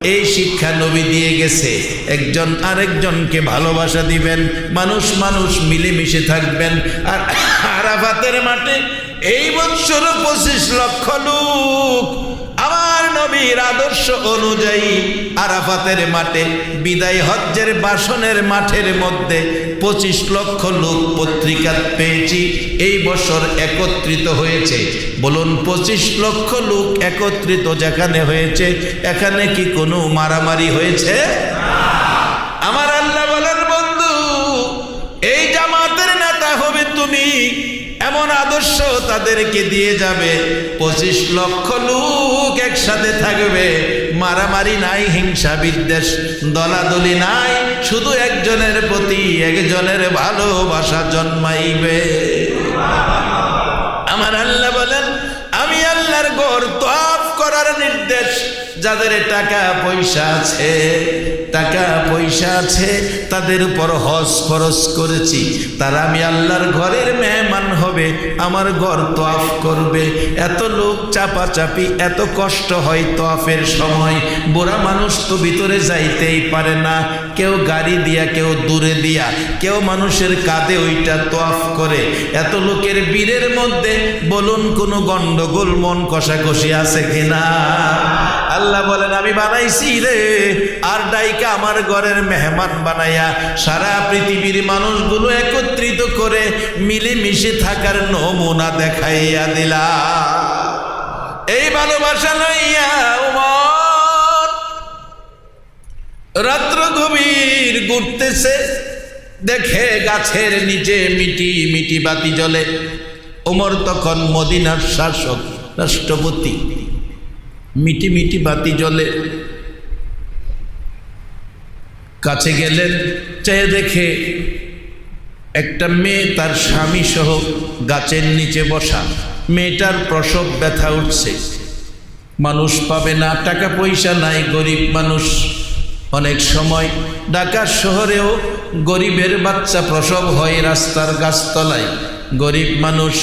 এই শিক্ষা নবী দিয়ে গেছে। একজন আরেকজনকে ভালোবাসা দিবেন, মানুষ মানুষ মিলেমিশে থাকবেন। আর আরাফাতের মাঠে এই বছর পঁচিশ লক্ষ লোক নবীর আদর্শ অনুযায়ী আরাফাতের মাঠে, বিদায় হজ্জের বাসনের মাঠের মধ্যে পঁচিশ লক্ষ লোক পত্রিকা পেয়েছি। এই বছর একত্রিত হয়েছে। বলুন, পঁচিশ লক্ষ লোক একত্রিত যেখানে হয়েছে, এখানে কি কোনো মারামারি হয়েছে? আমার আল্লাহ বলার বন্ধু, এই জামাতের নেতা হবে তুমি। এমন আদর্শ তাদেরকে দিয়ে যাবে। পঁচিশ লক্ষ লোক একসাথে থাকবে। মারামারি নাই, হিংসা বিদ্বেষ, দলাদলি নাই, শুধু একজনের প্রতি একজনের ভালোবাসা জন্মাইবে। আমার আল্লাহ বলেন, আমি আল্লাহর গড় তফ করার নির্দেশ যাদের টাকা পয়সা আছে, টাকা পয়সা আছে, তাদের উপর হজ খরচ করেছি। তারা আমি আল্লাহর ঘরের মেহমান হবে, আমার ঘর তোয়াফ করবে। এত লোক চাপাচাপি, এত কষ্ট হয় তোয়াফের সময়। বুড়া মানুষ তো ভিতরে যাইতেই পারে না। কেউ গাড়ি দিয়া, কেউ দূরে দিয়া, কেউ মানুষের কাঁধে ওইটা তোয়াফ করে। এত লোকের বীরের মধ্যে বলুন কোনো গন্ডগোল, মন কষাকষি আছে কিনা? আল্লাহ বলেন, আমি বানাইছি রে। আর ডাইকা আমার ঘরের মেহমান বানাইয়া সারা পৃথিবীর মানুষগুলো একত্রিত করে মিলেমিশে থাকার নমুনা দেখাইয়া দিলা। এই ভালোবাসা লইয়া উমর রাত্র গভীর ঘুরতেছে। দেখে গাছের নিচে মিটি মিটি বাতি জ্বলে। ওমর তখন মদিনার শাসক, রাষ্ট্রপতি। মিটি মিটি বাতি জ্বলে। কাছে গেলেন চেয়ে দেখে একটা মেয়ে তার স্বামী সহ গাছের নিচে বসা। মেয়েটার প্রসব ব্যথা উঠছে। মানুষ পাবে না, টাকা পয়সা নাই, গরিব মানুষ। অনেক সময় ঢাকা শহরেও গরিবের বাচ্চা প্রসব হয় রাস্তার গাছতলায়। গরিব মানুষ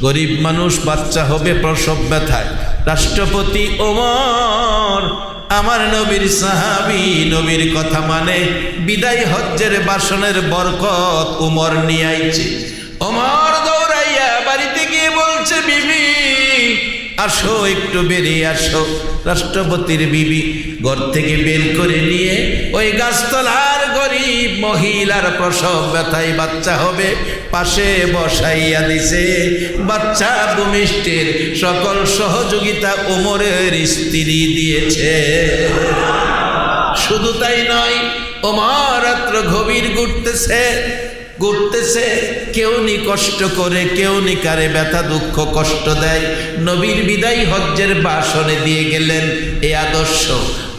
গরিব মানুষ বাচ্চা হবে প্রসব ব্যথায়। রাষ্ট্রপতি ওমর, আমার নবীর সাহাবি, নবীর কথা মানে বিদায় হজ্জের বাসনের বরকত উমর নিয়ে আইছে। ওমর দৌড়াইয়া বাড়িতে গিয়ে বলছে, বিবি, আসো, একটু বেরিয়ে আসো। রাষ্ট্রপতির বিবি ঘর থেকে বের করে নিয়ে ওই গাছতলার গরিব মহিলার প্রসব ব্যথায় বাচ্চা হবে। পাশে বসাইয়া দিছে। বাচ্চা ভূমিষ্ঠের সকল সহযোগিতা ওমরের স্ত্রী দিয়েছে। শুধু তাই নয়, ওমর রাত্র গভীর ঘুরতেছে। ঘুরতেছে, কেউ নি কষ্ট করে, কেউ নি কারে ব্যথা, দুঃখ, কষ্ট দেয়। নবীর বিদায় হজ্জের বাসনে দিয়ে গেলেন এই আদর্শ।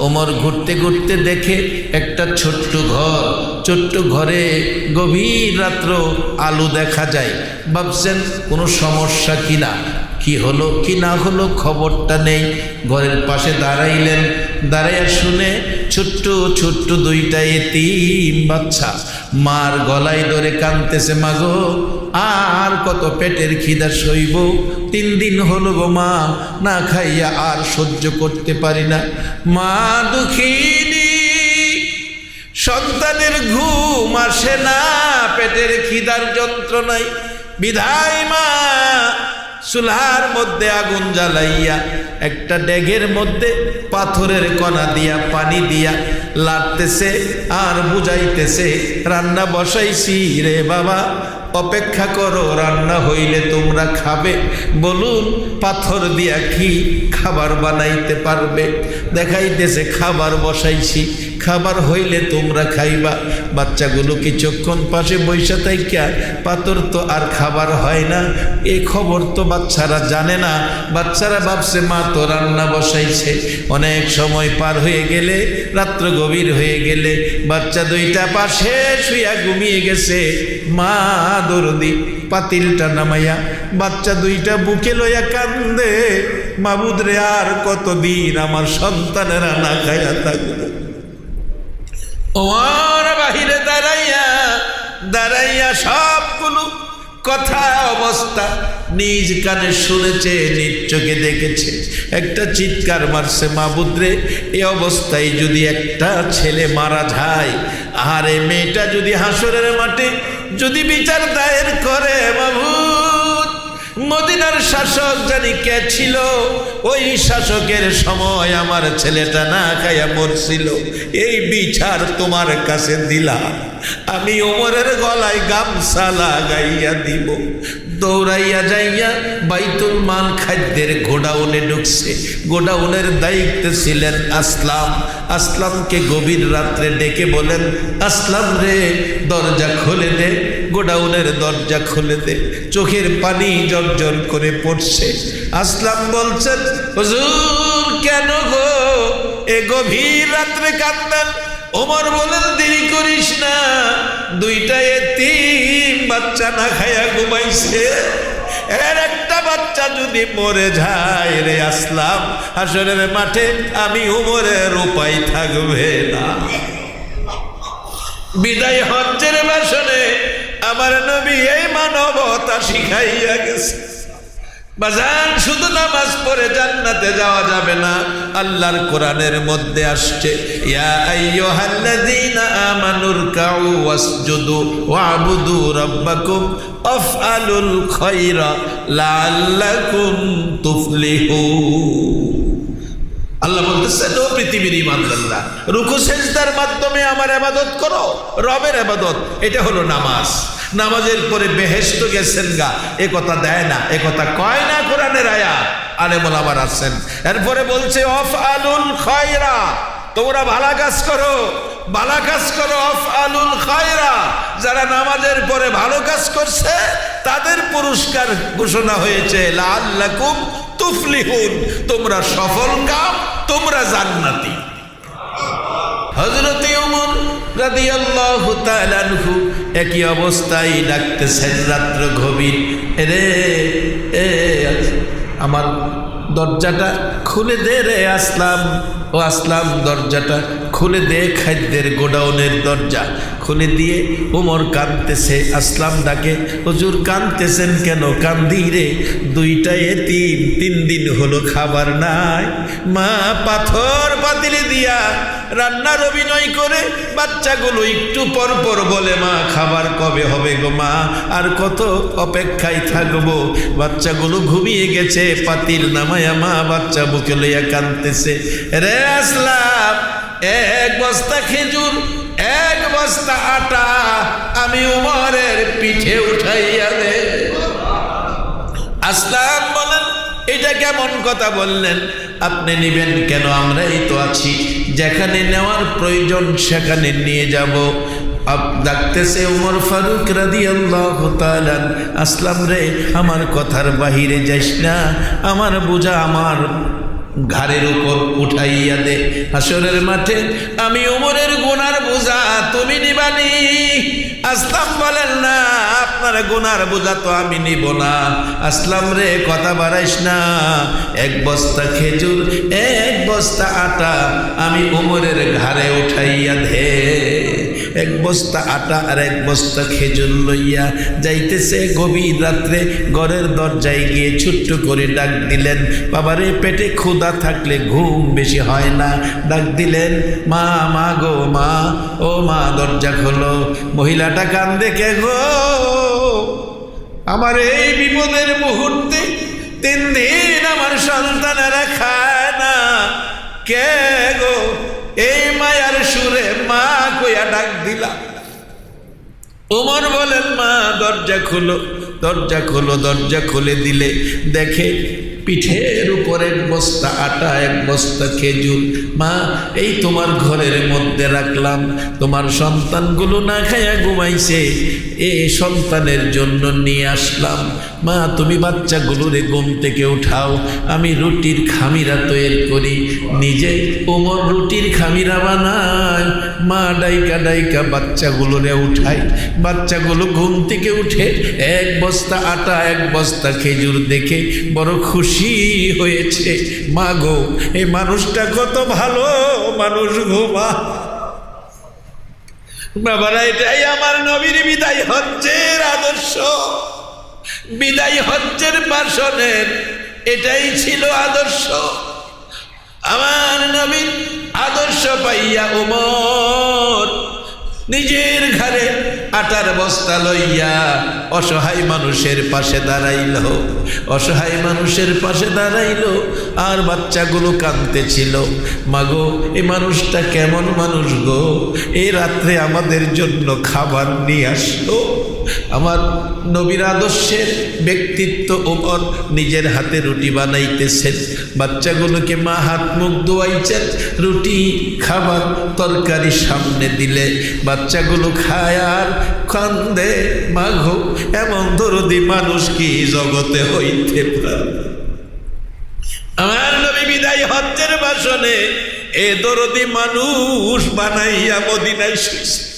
ওমর ঘুরতে ঘুরতে দেখে একটা ছোট্ট ঘর। ছোট্ট ঘরে গভীর রাত্র আলো দেখা যায়। ভাবছেন কোনো সমস্যা কিনা কি হলো, কি না হলো খবরটা নেই। ঘরের পাশে দাঁড়াইলেন, দাঁড়াইয়া শুনে ছোট্ট ছোট্ট দুইটা এতিম বাচ্চা। মার গলায় ধরে কানতেছে মাগো, আর কত পেটের খিদা সইব? তিন দিন হলো গো মা, না খাইয়া আর সহ্য করতে পারি না। মা দুঃখিনী, সন্তানের ঘুম আসে না, পেটের খিদার যন্ত্রণায়। বিধায় মা চুলার মধ্যে আগুন জ্বালাইয়া, একটা ডেগের মধ্যে পাথরের কণা দিয়া পানি দিয়া লাড়তেছে আর বুঝাইতেছে, রান্না বসাইছি রে বাবা, অপেক্ষা করো, রান্না হইলে তোমরা খাবে। বলুন, পাথর দিয়া কি খাবার বানাইতে পারবে? দেখাইতেছে, খাবার বসাইছি খাবার হইলে তোমরা খাইবা। বাচ্চাগুলো কিছুক্ষণ পাশে বৈশা থাইকা? পাথর তো আর খাবার হয় না। এই খবর তো বাচ্চারা জানে না। বাচ্চারা ভাবছে, মা, তো রান্না বসাইছে। অনেক সময় পার হয়ে গেলে, রাত্র গভীর হয়ে গেলে, বাচ্চা দুইটা পাশে শুইয়া ঘুমিয়ে গেছে। মা, দরদি, পাতিলটা নামাইয়া, বাচ্চা দুইটা বুকে লইয়া কান্দে। মাবুদ রে আর কতদিন আমার সন্তানেরা না খাইয়া থাকবে? ওর বাহিরে দাঁড়াইয়া দাঁড়াইয়া সবগুলো কথা, অবস্থা নিজ কানে শুনেছে, নিজ চোখে দেখেছে। একটা চিৎকার মারছে মাবুদ্রে এই অবস্থায় যদি একটা ছেলে মারা যায় আর এই মেয়েটা যদি হাসরের মাঠে যদি বিচার দায়ের করে, মাবুদ। মদিনার শাসক জানি কে ছিল? ওই শাসকের সময় আমার ছেলেটা না খাইয়া মরছিল। এই বিচার তোমার কাছে দিলাম। আমি ওমরের গলায় গামছা লাগাইয়া দিব। দৌড়াইয়া যাইয়া বাইতুল মাল খাদ্যের গোডাউনে ঢুকছে। গোডাউনের দায়িত্বে ছিলেন আসলাম। আসলামকে গভীর রাত্রে ডেকে বলেন, আসলাম রে, দরজা খুলে দে, গোডাউনের দরজা খুলে দে। চোখের পানি জর্জর করে পড়ছে। আসলাম বলছেন, হুজুর, কেন গো? এ গভীর রাত্রে কান্দেন ওমর বলেন, দেরি করিস না। দুইটা তিন বাচ্চা না খায়া ঘুমাইছে। এর একটা বাচ্চা যদি মরে যায় রে আসলাম, হাসরের মাঠে আমি উমরের উপায় থাকবে না। বিদায় হজ্জের বাসনে। আমার নবী এই মানবতা শিখাইয়া গেছে। বাজান, শুধু নামাজ পড়ে জান্নাতে যাওয়া যাবে না, আল্লাহর কোরআনের মধ্যে আসছে, ইয়া আইয়ুহাল্লাযীনা আমানুর কাউ ওয়াসজুদু ওয়াবুদু রাব্বাকুম আফআলুল খায়রা লাআল্লাকুম তুফলিহুন আল্লাহ বলতেছেন ও পৃথিবীর ইমানদাল্লাহ রুকু সেজদার মাধ্যমে আমার আবাদত করো, রবের আবাদত এটা হলো নামাজ। নামাজের পরে বেহেস্ত গেছেন গা। এ কথা দেয় না, এ কথা কয় না কোরআনের আয়া আলেমুল আমার আছেন এরপরে বলছে অফ আলুল খয়রা। তোমরা ভালা কাজ করো ভালা কাজ করো অফ আলুল খয়রা। যারা নামাজের পরে ভালো কাজ করছে, তাদের পুরস্কার ঘোষণা হয়েছে লাল লাল্লাকুম তুফলিহুন। তোমরা সফল কাম, তোমরা জান্নাতি। হজরত উমর একই অবস্থায় ডাকতেছেন রাত্র গভীর। রে, এ, আমার দরজাটা খুলে দে রে আসলাম। ও আসলাম, দরজাটা খুলে দে খাদ্যের গোডাউনের দরজা। খুলে দিয়ে উমর কাঁদতেছে, আসলাম ডাকে, হজুর কাঁদতেছেন কেন? কান্দি রে। দুইটা এতিম তিন দিন হলো খাবার নাই। মা পাথর পাতিলে দিয়া রান্নার অভিনয় করে বাচ্চাগুলো একটু পর পর বলে, মা, খাবার কবে হবে গো মা? আর কত অপেক্ষায় থাকব? বাচ্চাগুলো ঘুমিয়ে গেছে, পাতিল নামায়া মা বাচ্চা বুকে লইয়া কাঁদতেছে। রে আসলাম, এক বস্তা খেজুর এক বস্তা আটা আমি উমরের পিঠে উঠাইয়া দে আসলাম বলেন, এটা কেমন কথা বললেন? আপনি নিবেন কেন? আমরাই তো আছি। যেখানে নেওয়ার প্রয়োজন, সেখানে নিয়ে যাব। ডাকতেছে উমর ফারুক রাদি আল্লাহ আসলাম রে, আমার কথার বাহিরে যাইস না। আমার বোঝা আমার ঘাড়ের উপর উঠাইয়া দে। হাসরের মাঠে আমি উমরের গুনার বোঝা, তুমি নিবানি। আসলাম বলেন না, আপনার গুনার বোঝা তো আমি নিব না। আসলাম রে, কথা বাড়াইস না। এক বস্তা খেজুর, এক বস্তা আটা আমি উমরের ঘাড়ে উঠাইয়া দে। এক বস্তা আটা আর এক বস্তা খেজুর লইয়া যাইতেছে। গভীর রাত্রে ঘরের দরজায় গিয়ে ছোট্ট করে ডাক দিলেন, বাবারে, পেটে ক্ষুদা থাকলে ঘুম বেশি হয় না। ডাক দিলেন, মা মা গো, মা, ও মা, দরজা খোলো। মহিলাটা কান্দে কে গো? আমার এই বিপদের মুহূর্তে তিন দিন আমার সন্তানেরা খায় না। কে গো? এই মায়ার সুরে মা কইয়া ডাক দিলাম ওমর বলেন, মা, দরজা খুলো। দরজা খুলো, দরজা খুলে দিলে দেখে পিঠের উপর এক বস্তা আটা, এক বস্তা খেজুর। মা, এই তোমার ঘরের মধ্যে রাখলাম। তোমার সন্তানগুলো না খাইয়া ঘুমাইছে, এ সন্তানের জন্য নিয়ে আসলাম। মা, তুমি বাচ্চাগুলোরে ঘুম থেকে উঠাও। আমি রুটির খামিরা তৈরি করি। নিজে ওমর রুটির খামিরা বানাই মা, ডাইকা ডাইকা বাচ্চাগুলোরে উঠাই। বাচ্চাগুলো ঘুম থেকে উঠে এক বস্তা আটা, এক বস্তা খেজুর দেখে বড় খুশি হয়েছে। মা গো এই মানুষটা কত ভালো মানুষ গো মা। বাবারা, এটাই আমার নবীর বিদায় হজ্জের আদর্শ। বিদায় হজ্জের বাসনের এটাই ছিল আদর্শ। আমার নবীন আদর্শ পাইয়া উমর। নিজের ঘরে আটার বস্তা লইয়া অসহায় মানুষের পাশে দাঁড়াইল। অসহায় মানুষের পাশে দাঁড়াইল, আর বাচ্চাগুলো কাঁদতেছিল। মাগো, এ মানুষটা কেমন মানুষ গো? এ রাত্রে আমাদের জন্য খাবার নিয়ে আসলো। আমার নবীর আদর্শের ব্যক্তিত্ব ওপর নিজের হাতে রুটি বানাইতেছেন। বাচ্চাগুলোকে মা হাত মুখ ধোয়াইছেন, রুটি খাবার তরকারি সামনে দিলে। বাচ্চাগুলো খায় আর কান্দে মাঘ এমন দরদি মানুষ কি জগতে হইতে পারে? আমার নবী বিদায় হজ্জের বাসনে এ দরদি মানুষ বানাইয়া মদিনায় শুইছে।